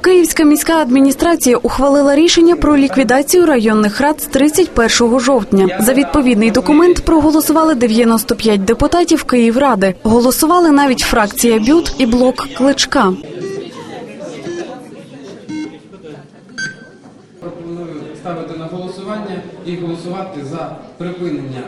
Київська міська адміністрація ухвалила рішення про ліквідацію районних рад з 31 жовтня. За відповідний документ проголосували 95 депутатів Київради. Голосували навіть фракція БЮТ і блок Кличка. Пропоную ставити на голосування і голосувати за припинення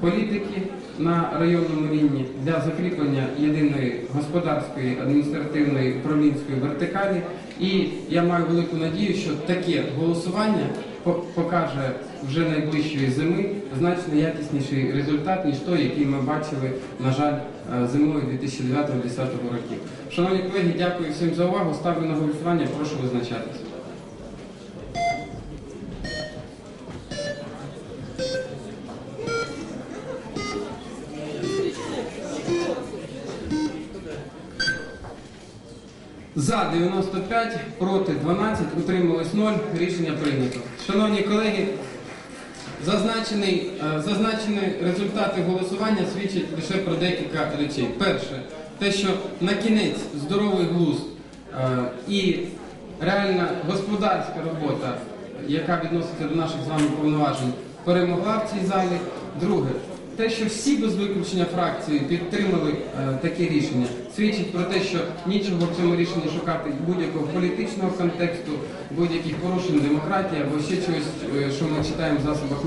політики на районному рівні для закріплення єдиної господарської, адміністративної, управлінської вертикалі. І я маю велику надію, що таке голосування покаже вже найближчої зими значно якісніший результат, ніж той, який ми бачили, на жаль, е, зимою 2009-2010 років. Шановні колеги, дякую всім за увагу. Ставлю на голосування, прошу визначатися. За 95, проти 12, утрималось 0. Рішення прийнято. Шановні колеги, зазначений, е, зазначені результати голосування свідчать лише про декілька речей. Перше, те, що на кінець здоровий глузд е, і реальна господарська робота, яка відноситься до наших з вами повноважень, перемогла в цій залі. Друге, те, що всі без виключення фракції підтримали е, таке рішення, свідчить про те, що нічого в цьому рішенні шукати будь-якого політичного контексту, будь-яких порушень демократії або ще чогось, е, що ми читаємо в засобах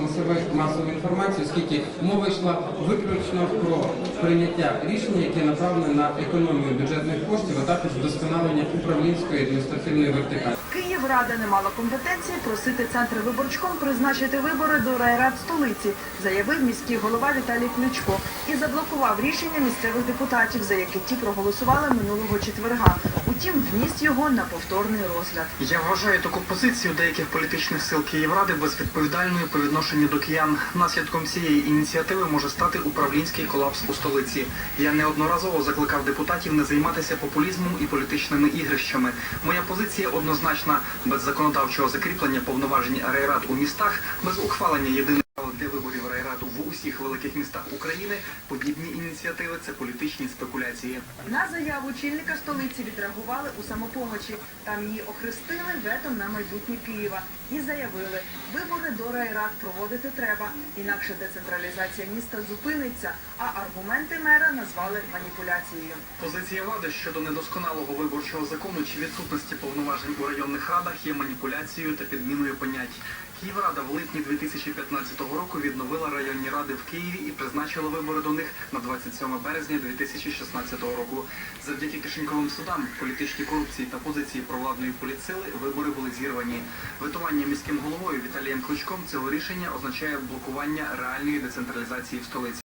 масової, інформації, оскільки мова йшла виключно про прийняття рішення, яке направлене на економію бюджетних коштів, а також вдосконалення управлінської адміністративної вертикалі. Київрада не мала компетенції просити центр виборчком призначити вибори до райрад столиці, заявив міський голова Віталій Кличко і заблокував рішення місцевих депутатів, за яке ті проголосували минулого четверга. Утім, вніс його на повторний розгляд. Я вважаю таку позицію деяких політичних сил Київради безвідповідальною по відношенню до киян. Наслідком цієї ініціативи може стати управлінський колапс у столиці. Я неодноразово закликав депутатів не займатися популізмом і політичними ігрищами. Моя позиція однозначна: без законодавчого закріплення повноважень райрад у містах, без ухвалення єдиних для виборів райраду в усіх великих містах України. Подібні ініціативи це політичні спекуляції. На заяву чільника столиці відреагували у самопомочі. Там її охрестили ветом на майбутнє Києва і заявили, вибори до райрад проводити треба, інакше децентралізація міста зупиниться. А аргументи мера назвали маніпуляцією. Позиція влади щодо недосконалого виборчого закону чи відсутності повноважень у районних радах є маніпуляцією та підміною понять. Київрада в липні 2015 року відновила районні ради в Києві і призначила вибори до них на 27 березня 2016 року. Завдяки кишеньковим судам, політичній корупції та позиції провладної політсили вибори були зірвані. Ветування міським головою Віталієм Кличком цього рішення означає блокування реальної децентралізації в столиці.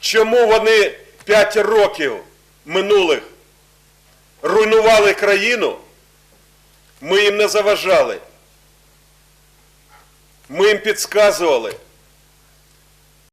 Чому вони 5 років минулих руйнували країну? Ми їм не заважали. Ми їм підказували.